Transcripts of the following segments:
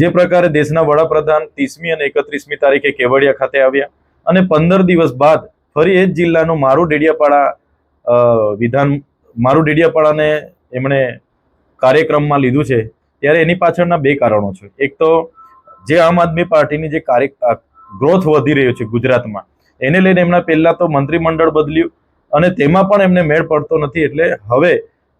જે પ્રકારે દેશના વડાપ્રધાન ત્રીસમી અને એકત્રીસમી તારીખે કેવડિયા ખાતે આવ્યા અને પંદર દિવસ બાદ ફરી એ જ જિલ્લાનું મારું ડેડિયાપાડા વિધાન, મારું ડેડિયાપાડાને એમણે કાર્યક્રમમાં લીધું છે, ત્યારે એની પાછળના બે કારણો છે. એક તો જે આમ આદમી પાર્ટીની જે કાર્ય ગ્રોથ વધી રહ્યો છે ગુજરાતમાં, એને લઈને એમના પહેલા તો મંત્રીમંડળ બદલ્યું અને તેમાં પણ એમને મેળ પડતો નથી, એટલે હવે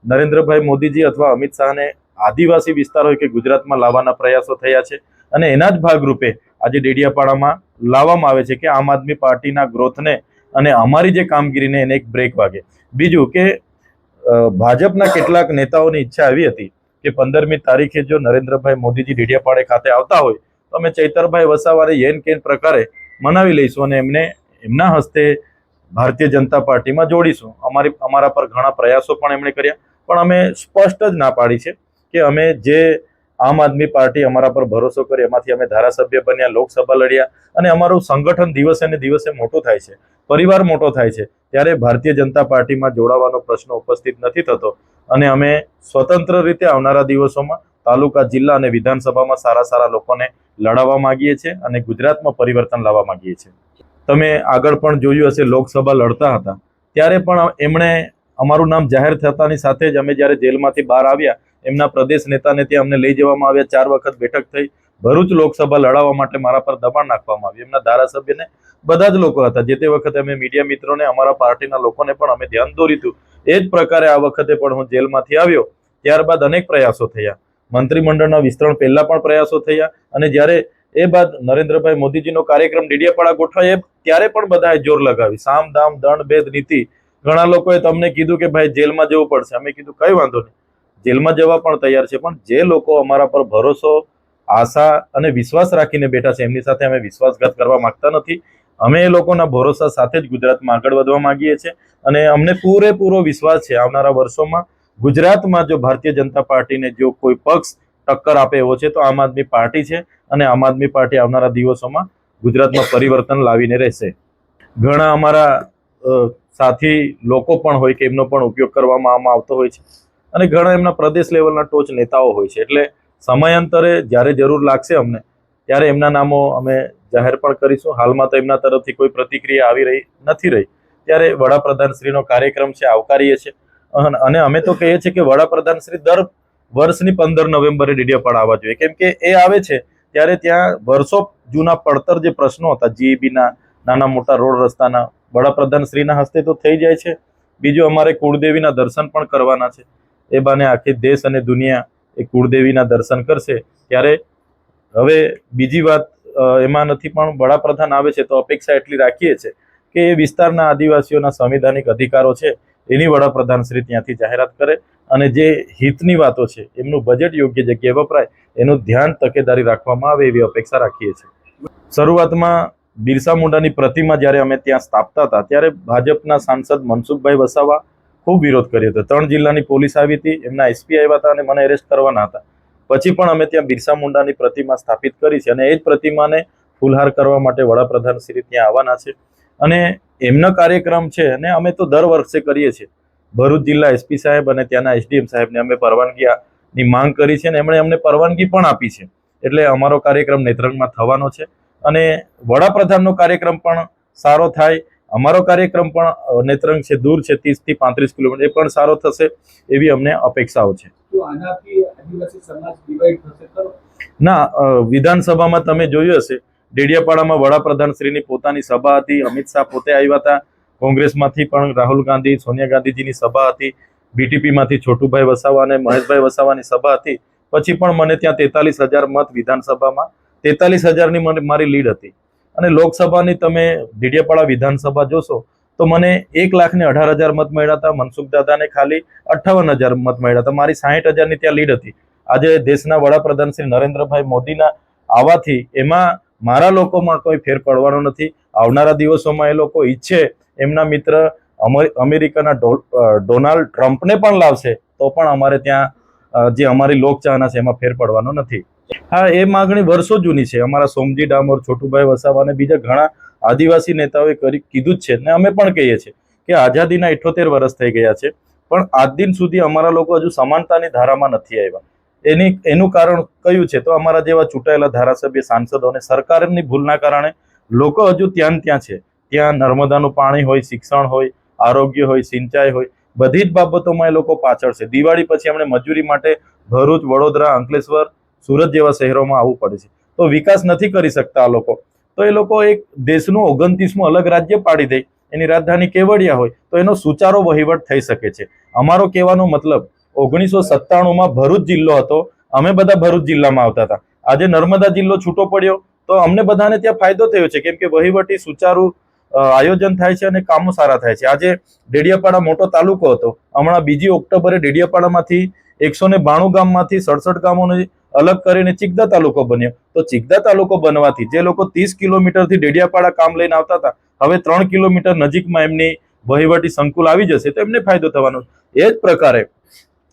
નરેન્દ્રભાઈ મોદીજી અથવા અમિત શાહને આદિવાસી વિસ્તાર હોય કે ગુજરાતમાં લાવવાના પ્રયાસો થયા છે. અને એના જ ભાગરૂપે આજે ડેડિયાપાડામાં લાવવામાં આવે છે કે આમ આદમી પાર્ટીના ગ્રોથને અને અમારી જે કામગીરીને એને એક બ્રેક વાગે. બીજું કે ભાજપના કેટલાક નેતાઓની ઈચ્છા આવી હતી કે પંદરમી તારીખે જો નરેન્દ્રભાઈ મોદીજી ડેડિયાપાડે ખાતે આવતા હોય, તો અમે ચૈતરભાઈ વસાવાને યેન કેન પ્રકારે મનાવી લઈશું અને એમને એમના હસ્તે ભારતીય જનતા પાર્ટીમાં જોડીશું. અમારી, અમારા પર ઘણા પ્રયાસો પણ એમણે કર્યા. પણ અમે સ્પષ્ટ જ ના પાડી છે કે અમે જે આમ આદમી પાર્ટી અમારા પર ભરોસો કરી, એમાંથી અમે ધારાસભ્ય બન્યા, લોકસભા લડ્યા અને અમારું સંગઠન દિવસે ને દિવસે મોટું થાય છે, પરિવાર મોટો થાય છે, ત્યારે ભારતીય જનતા પાર્ટીમાં જોડાવાનો પ્રશ્ન ઉપસ્થિત નથી થતો. અને અમે સ્વતંત્ર રીતે આવનારા દિવસોમાં તાલુકા, જિલ્લા અને વિધાનસભામાં સારા સારા લોકોને લડાવવા માંગીએ છીએ અને ગુજરાતમાં પરિવર્તન લાવવા માંગીએ છીએ. તમે આગળ પણ જોયું હશે, લોકસભા લડતા હતા. ત્યારે પણ એમણે અમારું નામ જાહેર થતાની સાથે જ અમે જ્યારે જેલમાંથી બહાર આવ્યા એમના પ્રદેશ નેતાને ત્યાં અમને લઈ જવામાં આવ્યા. ચાર વખત બેઠક થઈ. ભરૂચ લોકસભા લડાવવા માટે મારા પર દબાણ નાખવામાં આવ્યું. એમના ધારાસભ્યને બધા જ લોકો હતા. જે તે વખતે અમે મીડિયા મિત્રોને, અમારા પાર્ટીના લોકોને પણ અમે ધ્યાન દોર્યું હતું. એ જ પ્રકારે આ વખતે પણ હું જેલમાંથી આવ્યો. ત્યારબાદ અનેક પ્રયાસો થયા. મંત્રીમંડળના વિસ્તરણ પહેલા પણ પ્રયાસો થયા અને જ્યારે એ બાદ નરેન્દ્રભાઈ મોદીજીનો કાર્યક્રમ ડીડીયાપાડા ગોઠવાય ત્યારે પણ બધાએ જોર લગાવી. સામ, દામ, દંડ, ભેદ, નીતિ. ઘણા લોકોએ તમને કીધું કે ભાઈ, જેલમાં જવું પડશે. અમે કીધું, કઈ વાંધો નહીં. જેલમાં જવા પણ તૈયાર છે. પણ જે લોકો અમારા પર ભરોસો, આશા અને વિશ્વાસ રાખીને બેઠા છે, એમની સાથે અમે વિશ્વાસઘાત કરવા માંગતા નથી. અમે એ લોકોના ભરોસા સાથે જ ગુજરાતમાં આગળ વધવા માંગીએ છીએ અને અમને પૂરેપૂરો વિશ્વાસ છે આવનારા વર્ષોમાં. ગુજરાતમાં જો ભારતીય જનતા પાર્ટીને જો કોઈ પક્ષ ટક્કર આપે એવો છે, તો આમ આદમી પાર્ટી છે અને આમ આદમી પાર્ટી આવનારા દિવસોમાં ગુજરાતમાં પરિવર્તન લાવીને રહેશે. ઘણા અમારા સાથી લોકો પણ હોય કે એમનો પણ ઉપયોગ કરવામાં આવતો હોય છે. અને ઘણા એમના પ્રદેશ લેવલના ટોચ નેતાઓ હોય છે. એટલે સમયાંતરે જ્યારે જરૂર લાગશે અમને, ત્યારે એમના નામો અમે જાહેર પણ કરીશું. હાલમાં તો એમના તરફથી કોઈ પ્રતિક્રિયા આવી રહી નથી રહી. ત્યારે વડાપ્રધાન શ્રીનો કાર્યક્રમ છે, આવકારીએ છીએ. અન- અમે તો કહીએ છીએ કે વડાપ્રધાન શ્રી દર વર્ષની પંદર નવેમ્બરે ડેડિયાપાડા આવવા જોઈએ. કેમ કે એ આવે છે, ત્યારે ત્યાં વર્ષો જૂના પડતર જે પ્રશ્નો હતા, જીઈબીના, નાના મોટા રોડ રસ્તાના વડાપ્રધાન શ્રીના હસ્તે તો થઈ જાય છે. બીજું અમારે કુળદેવીના દર્શન પણ કરવાના છે. એ બાને આખી દેશ અને દુનિયા એ કુળદેવીના દર્શન કરશે. ત્યારે હવે બીજી વાત એમાં નથી પણ વડાપ્રધાન આવે છે તો અપેક્ષા એટલી રાખીએ છીએ કે એ વિસ્તારના આદિવાસીઓના સંવિધાનિક અધિકારો છે એની વડાપ્રધાન શ્રી ત્યાંથી જાહેરાત કરે અને જે હિતની વાતો છે, એમનું બજેટ યોગ્ય જગ્યાએ વપરાય, એનું ધ્યાન તકેદારી રાખવામાં આવે એવી અપેક્ષા રાખીએ છીએ. શરૂઆતમાં બિરસા મુંડાની પ્રતિમા જ્યારે અમે ત્યાં સ્થાપતા હતા, ત્યારે ભાજપના સાંસદ મનસુખભાઈ વસાવા ખૂબ વિરોધ કર્યો હતો. ત્રણ જિલ્લાની પોલીસ આવી હતી, એમના એસપી આવ્યા હતા અને મને એરેસ્ટ કરવાના હતા. પછી પણ અમે ત્યાં બિરસા મુંડાની પ્રતિમા સ્થાપિત કરી છે અને એ જ પ્રતિમાને ફૂલહાર કરવા માટે વડાપ્રધાન શ્રી ત્યાં આવવાના છે. અને એમનો કાર્યક્રમ છે અને અમે તો દર વર્ષે કરીએ છીએ. ભરૂચ જિલ્લા એસપી સાહેબ અને ત્યાંના એસડીએમ સાહેબને અમે પરવાનગીની માંગ કરી છે અને એમણે અમને પરવાનગી પણ આપી છે. એટલે અમારો કાર્યક્રમ નેત્રંગમાં થવાનો છે. અને વડાપ્રધાનનો કાર્યક્રમ પણ સારો થાય અમારો કાર્યક્રમ પણ નેત્રંગ છે દૂર છે ત્રીસથી પાંત્રીસ કિલોમીટર. એ પણ સારો થશે એવી અમને અપેક્ષાઓ છે. ના વિધાનસભામાં તમે જોયું હશે ડેડિયાપાડામાં વડાપ્રધાન શ્રીની પોતાની સભા હતી. અમિત શાહ પોતે આવ્યા હતા. કોંગ્રેસમાંથી પણ રાહુલ ગાંધી સોનિયા ગાંધીજીની સભા હતી. બીટીપીમાંથી છોટુભાઈ વસાવા અને મહેશભાઈ વસાવાની સભા હતી. પછી પણ મને ત્યાં તેતાલીસ હજાર મત વિધાનસભામાં તેતાલીસ હજારની મને મારી લીડ હતી. અને લોકસભાની તમે ડેડિયાપાડા વિધાનસભા જોશો, તો મને એક લાખ ને અઢાર હજાર મત મળ્યા હતા, મનસુખ દાદાને ખાલી અઠ્ઠાવન હજાર મત મળ્યા હતા. મારી સાહીઠ હજારની ત્યાં લીડ હતી. આજે દેશના વડાપ્રધાન શ્રી નરેન્દ્રભાઈ મોદીના આવવાથી એમાં મારા લોકોમાં કોઈ ફેર પડવાનો નથી. આવનારા દિવસોમાં એ લોકો ઈચ્છે એમના મિત્ર અમર- અમેરિકાના ડોનાલ્ડ ટ્રમ્પને પણ લાવશે, તો પણ અમારે ત્યાં જે અમારી લોકચાહના છે એમાં ફેર પડવાનો નથી. હા, એ માગણી વર્ષો જૂની છે. અમારા સોમજી ડામોર, છોટુભાઈ વસાવા અને બીજા ઘણા આદિવાસી નેતાઓએ કરી કીધું જ છે ને અમે પણ કહીએ છીએ કે આઝાદીના ઇઠોતેર વર્ષ થઈ ગયા છે. પણ આજ દિન સુધી અમારા લોકો હજુ સમાનતાની ધારામાં નથી આવ્યા. એની, એનું કારણ કયું છે? તો અમારા જેવા ચૂંટાયેલા ધારાસભ્ય, સાંસદો અને સરકારની ભૂલના કારણે લોકો હજુ ત્યાં ત્યાં છે. ત્યાં નર્મદાનું પાણી હોય, શિક્ષણ હોય, આરોગ્ય હોય, સિંચાઈ હોય, બધી જ બાબતોમાં એ લોકો પાછળ છે. દિવાળી પછી એમણે મજૂરી માટે ભરૂચ, વડોદરા, અંકલેશ્વર સુરત જેવા શહેરોમાં આવવું પડે છે. તો વિકાસ નથી કરી શકતા આ લોકો. તો એ લોકો એક દેશનું ઓગણત્રીસમું અલગ રાજ્ય પાડી દે, એની રાજધાની કેવડિયા હોય, તો એનો સુચારો વહીવટ થઈ શકે છે. અમારો કહેવાનો મતલબ, ઓગણીસો સત્તાણુંમાં ભરૂચ જિલ્લો હતો, અમે બધા ભરૂચ જિલ્લામાં આવતા હતા. આજે નર્મદા જિલ્લો છૂટો પડ્યો, તો અમને બધાને ત્યાં ફાયદો થયો છે, કેમ કે વહીવટી સુચારુ આયોજન થાય છે અને કામો સારા થાય છે. આજે ડેડિયાપાડા મોટો તાલુકો હતો. હમણાં બીજી ઓક્ટોબરે ડેડિયાપાડામાંથી એકસો ને બાણું ગામમાંથી સડસઠ ગામોને અલગ કરીને ચિકદા તાલુકો બન્યો. તો ચિકદા તાલુકો બનવાથી જે લોકો ત્રીસ કિલોમીટરથી ડેડિયાપાડા કામ લઈને આવતા હતા, હવે ત્રણ કિલોમીટર નજીકમાં એમની વહીવટી સંકુલ આવી જશે તો એમને ફાયદો થવાનો. એ જ પ્રકારે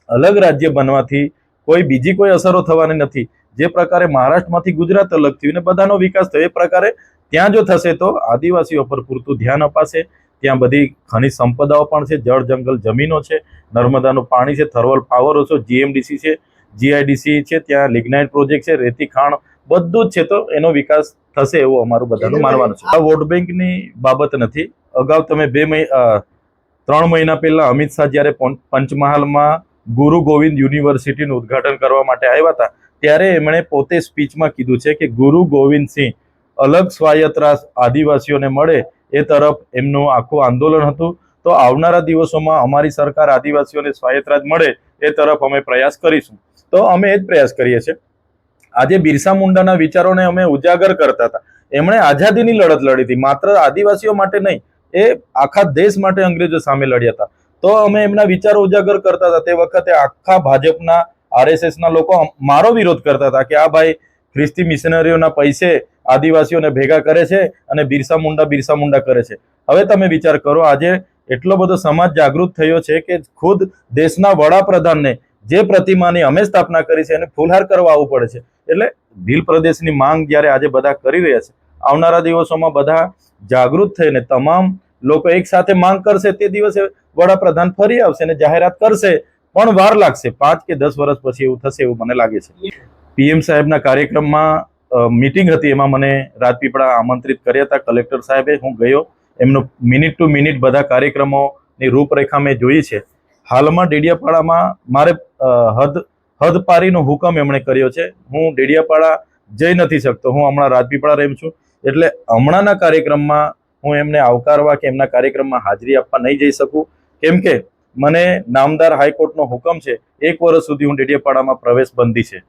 અલગ રાજ્ય બનવાથી કોઈ બીજી કોઈ અસરો થવાની નથી. જે પ્રકારે મહારાષ્ટ્રમાંથી ગુજરાત અલગ થયું ને બધાનો વિકાસ થયો, એ પ્રકારે ત્યાં જો થશે તો આદિવાસીઓ પર પૂરતું ધ્યાન અપાશે. ત્યાં બધી ખનિજ સંપદાઓ પણ છે, જળ, જંગલ, જમીનો છે, નર્મદાનું પાણી છે, થર્મલ પાવરો છે, જીએમડીસી છે, જીઆઈડીસી છે, ત્યાં લિગ્નાઇટ પ્રોજેક્ટ છે, રેતી ખાણ બધું જ છે, તો એનો વિકાસ થશે એવું અમારું બધાનું માનવાનું છે. આ વોટ બેંકની બાબત નથી. અગાઉ તમે બે મહિ ત્રણ મહિના પહેલા અમિત શાહ જ્યારે પંચમહાલમાં ગુરુ ગોવિંદ યુનિવર્સિટીનું ઉદ્ઘાટન કરવા માટે આવ્યા હતા, ત્યારે એમણે પોતે સ્પીચમાં કીધું છે કે ગુરુ ગોવિંદ સિંહ અલગ સ્વાયત્ત આદિવાસીઓને મળે એ તરફ એમનું આખું આંદોલન હતું. તો આવનારા દિવસોમાં અમારી સરકાર આદિવાસીઓને સ્વાયત્ત રાજ મળે એ તરફ અમે પ્રયાસ કરીશું. તો અમે એ જ પ્રયાસ કરીએ છીએ. આજે બિરસા મુંડાના વિચારોને અમે ઉજાગર કરતા હતા. એમણે આઝાદીની લડત લડી હતી. માત્ર આદિવાસીઓ માટે નહીં, એ આખા દેશ માટે અંગ્રેજો સામે લડ્યા હતા. તો અમે એમના વિચારો ઉજાગર કરતા હતા. તે વખતે આખા ભાજપના, આરએસએસના લોકો મારો વિરોધ કરતા હતા કે આ ભાઈ ખ્રિસ્તી મિશનરીઓના પૈસે આદિવાસીઓને ભેગા કરે છે અને બિરસા મુંડા બિરસા મુંડા કરે છે. હવે તમે વિચાર કરો, આજે એટલો બધો સમાજ જાગૃત થયો છે કે ખુદ દેશના વડાપ્રધાનને જે પ્રતિમાની અમે સ્થાપના કરી છે એને ફૂલહાર કરવા આવવું પડે છે. એટલે ભીલ પ્રદેશની માંગ જ્યારે આજે બધા કરી રહ્યા છે, આવનારા દિવસોમાં બધા જાગૃત થઈને તમામ લોકો એક સાથે માંગ કરશે તે દિવસે વડાપ્રધાન ફરી આવશે અને જાહેરાત કરશે. પણ વાર લાગશે. પાંચ કે દસ વર્ષ પછી એવું થશે એવું મને લાગે છે. પીએમ સાહેબના કાર્યક્રમમાં મીટિંગ હતી. એમાં મને રાજપીપળા આમંત્રિત કર્યા હતા. કલેક્ટર સાહેબે હું ગયો. એમનો મિનિટ ટુ મિનિટ બધા કાર્યક્રમોની રૂપરેખા મેં જોઈ છે. હાલમાં ડેડિયાપાડામાં મારે હદ, હદપારીનો હુકમ એમણે કર્યો છે. હું ડેડિયાપાડા જઈ નથી શકતો. હું હમણાં રાજપીપળા રહું છું. એટલે હમણાંના કાર્યક્રમમાં હું એમને આવકારવા કે એમના કાર્યક્રમમાં હાજરી આપવા નહીં જઈ શકું. કેમ કે મને નામદાર હાઈકોર્ટનો હુકમ છે. એક વર્ષ સુધી હું ડેડિયાપાડામાં પ્રવેશ બંધી છે.